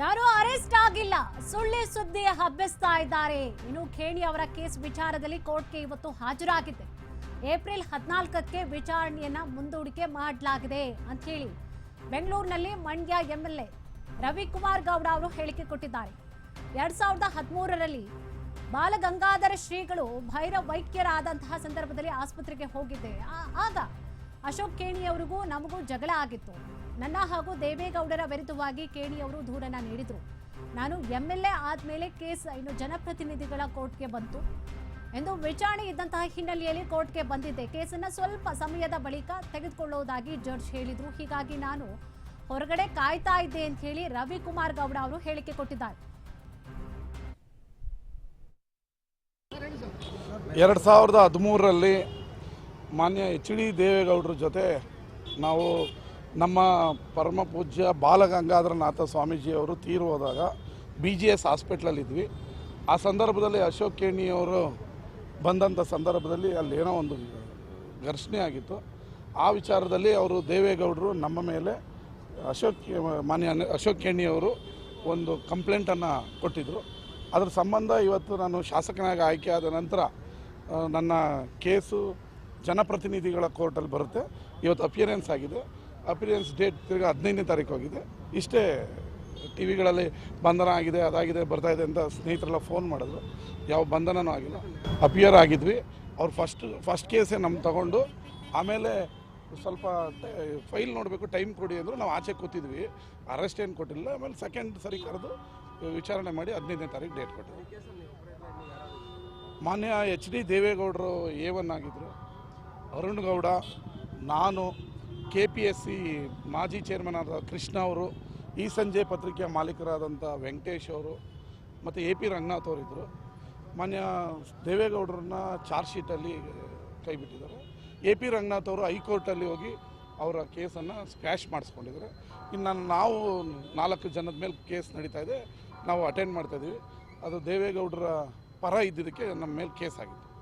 ಯಾರು ಅರೆಸ್ಟ್ ಆಗಿಲ್ಲ. ಸುಳ್ಳಿ ಸುದ್ದಿ ಹಬ್ಬಿಸ್ತಾ ಇದ್ದಾರೆ. ಇನ್ನು ಖೇಣಿ ಅವರ ಕೇಸ್ ವಿಚಾರದಲ್ಲಿ ಕೋರ್ಟ್ಗೆ ಇವತ್ತು ಹಾಜರಾಗಿದೆ. ಏಪ್ರಿಲ್ ಹದಿನಾಲ್ಕಕ್ಕೆ ವಿಚಾರಣೆಯನ್ನ ಮುಂದೂಡಿಕೆ ಮಾಡಲಾಗಿದೆ ಅಂತ ಹೇಳಿ ಬೆಂಗಳೂರಿನಲ್ಲಿ ಮಂಡ್ಯ ಎಂಎಲ್ಎ ರವಿಕುಮಾರ್ ಗೌಡ ಅವರು ಹೇಳಿಕೆ ಕೊಟ್ಟಿದ್ದಾರೆ. ಎರಡ್ ಸಾವಿರದ ಹದಿಮೂರರಲ್ಲಿ ಬಾಲಗಂಗಾಧರ ಶ್ರೀಗಳು ಭೈರವೈಕ್ಯರಾದಂತಹ ಸಂದರ್ಭದಲ್ಲಿ ಆಸ್ಪತ್ರೆಗೆ ಹೋಗಿದ್ದೆ. ಆಗ ಅಶೋಕ್ ಖೇಣಿಯವರಿಗೂ ನಮಗೂ ಜಗಳ ಆಗಿತ್ತು. ನನ್ನ ಹಾಗೂ ದೇವೇಗೌಡರ ವಿರುದ್ಧವಾಗಿ ಕೇಣಿ ಅವರು ದೂರನ್ನ ನೀಡಿದರು. ನಾನು ಎಂ ಎಲ್ ಎ ಆದಮೇಲೆ ಕೇಸ್ ಇನ್ನು ಜನಪ್ರತಿನಿಧಿಗಳ ಕೋರ್ಟ್ಗೆ ಬಂತು. ಎಂದು ವಿಚಾರಣೆ ಇದ್ದಂತಹ ಹಿನ್ನೆಲೆಯಲ್ಲಿ ಕೋರ್ಟ್ಗೆ ಬಂದಿದ್ದೆ. ಕೇಸನ್ನ ಸ್ವಲ್ಪ ಸಮಯದ ಬಳಿಕ ತೆಗೆದುಕೊಳ್ಳುವುದಾಗಿ ಜಡ್ಜ್ ಹೇಳಿದರು. ಹೀಗಾಗಿ ನಾನು ಹೊರಗಡೆ ಕಾಯ್ತಾ ಇದ್ದೆ ಅಂತ ಹೇಳಿ ರವಿಕುಮಾರ್ ಗೌಡ ಅವರು ಹೇಳಿಕೆ ಕೊಟ್ಟಿದ್ದಾರೆ. ಎರಡು ಸಾವಿರದ ಹದಿಮೂರರಲ್ಲಿ ಮಾನ್ಯ ಎಚ್ ಡಿ ದೇವೇಗೌಡರ ಜೊತೆ ನಾವು ನಮ್ಮ ಪರಮ ಪೂಜ್ಯ ಬಾಲಗಂಗಾಧರನಾಥ ಸ್ವಾಮೀಜಿಯವರು ತೀರು ಹೋದಾಗ ಬಿ ಜಿ ಎಸ್ ಹಾಸ್ಪಿಟ್ಲಲ್ಲಿದ್ವಿ. ಆ ಸಂದರ್ಭದಲ್ಲಿ ಅಶೋಕ್ ಕೇಣಿಯವರು ಬಂದಂಥ ಸಂದರ್ಭದಲ್ಲಿ ಅಲ್ಲಿ ಏನೋ ಒಂದು ಘರ್ಷಣೆ ಆಗಿತ್ತು. ಆ ವಿಚಾರದಲ್ಲಿ ಅವರು ದೇವೇಗೌಡರು ನಮ್ಮ ಮೇಲೆ ಅಶೋಕ್ ಮಾನ್ಯ ಅಶೋಕ್ ಕೇಣಿಯವರು ಒಂದು ಕಂಪ್ಲೇಂಟನ್ನು ಕೊಟ್ಟಿದ್ದರು ಅದರ ಸಂಬಂಧ ಇವತ್ತು ನಾನು ಶಾಸಕನಾಗಿ ಆಯ್ಕೆಯಾದ ನಂತರ ನನ್ನ ಕೇಸು ಜನಪ್ರತಿನಿಧಿಗಳ ಕೋರ್ಟಲ್ಲಿ ಬರುತ್ತೆ. ಇವತ್ತು ಅಪಿಯರೆನ್ಸ್ ಆಗಿದೆ. ಅಪಿಯರೆನ್ಸ್ ಡೇಟ್ ತಿರ್ಗಿ ಹದಿನೈದನೇ ತಾರೀಕು ಆಗಿದೆ ಇಷ್ಟೇ ಟಿ ವಿಗಳಲ್ಲಿ ಬಂಧನ ಆಗಿದೆ, ಅದಾಗಿದೆ, ಬರ್ತಾ ಇದೆ ಅಂತ ಸ್ನೇಹಿತರೆಲ್ಲ ಫೋನ್ ಮಾಡಿದ್ರು. ಯಾವ ಬಂಧನೂ ಆಗಿಲ್ಲ. ಅಪಿಯರ್ ಆಗಿದ್ವಿ. ಅವ್ರು ಫಸ್ಟ್ ಫಸ್ಟ್ ಕೇಸೇ ನಮ್ಮ ತಗೊಂಡು, ಆಮೇಲೆ ಸ್ವಲ್ಪ ಫೈಲ್ ನೋಡಬೇಕು ಟೈಮ್ ಕೊಡಿ ಅಂದರು ನಾವು ಆಚೆ ಕೂತಿದ್ವಿ. ಅರೆಸ್ಟ್ ಏನು ಕೊಟ್ಟಿಲ್ಲ, ಆಮೇಲೆ ಸೆಕೆಂಡ್ ಸರಿ ಕರೆದು ವಿಚಾರಣೆ ಮಾಡಿ ಹದಿನೈದನೇ ತಾರೀಕು ಡೇಟ್ ಕೊಟ್ಟರು ಮಾನ್ಯ ಎಚ್ ಡಿ ದೇವೇಗೌಡರು ಎ ಒನ್ ಆಗಿದ್ದರು ಅರುಣ್ ಗೌಡ, ನಾನು ಕೆ ಪಿ ಎಸ್ ಸಿ ಮಾಜಿ ಚೇರ್ಮನ್ ಆದ ಕೃಷ್ಣ ಅವರು ಈ ಸಂಜೆ ಪತ್ರಿಕೆಯ ಮಾಲೀಕರಾದಂಥ ವೆಂಕಟೇಶ್ ಅವರು ಮತ್ತು ಎ ಪಿ ರಂಗನಾಥ್ ಅವರಿದ್ದರು ಮಾನ್ಯ ದೇವೇಗೌಡರನ್ನ ಚಾರ್ಜ್ ಶೀಟಲ್ಲಿ ಕೈ ಬಿಟ್ಟಿದ್ದಾರೆ. ಎ ಪಿ ರಂಗನಾಥ್ ಅವರು ಹೈಕೋರ್ಟಲ್ಲಿ ಹೋಗಿ ಅವರ ಕೇಸನ್ನು ಸ್ಕ್ಯಾಶ್ ಮಾಡಿಸ್ಕೊಂಡಿದ್ದಾರೆ. ಇನ್ನು ನಾವು ನಾಲ್ಕು ಜನದ ಮೇಲೆ ಕೇಸ್ ನಡೀತಾ ಇದೆ. ನಾವು ಅಟೆಂಡ್ ಮಾಡ್ತಾಯಿದ್ದೀವಿ ಅದು ದೇವೇಗೌಡರ ಪರ ಇದ್ದಿದ್ದಕ್ಕೆ ನಮ್ಮ ಮೇಲೆ ಕೇಸ್ ಆಗಿದೆ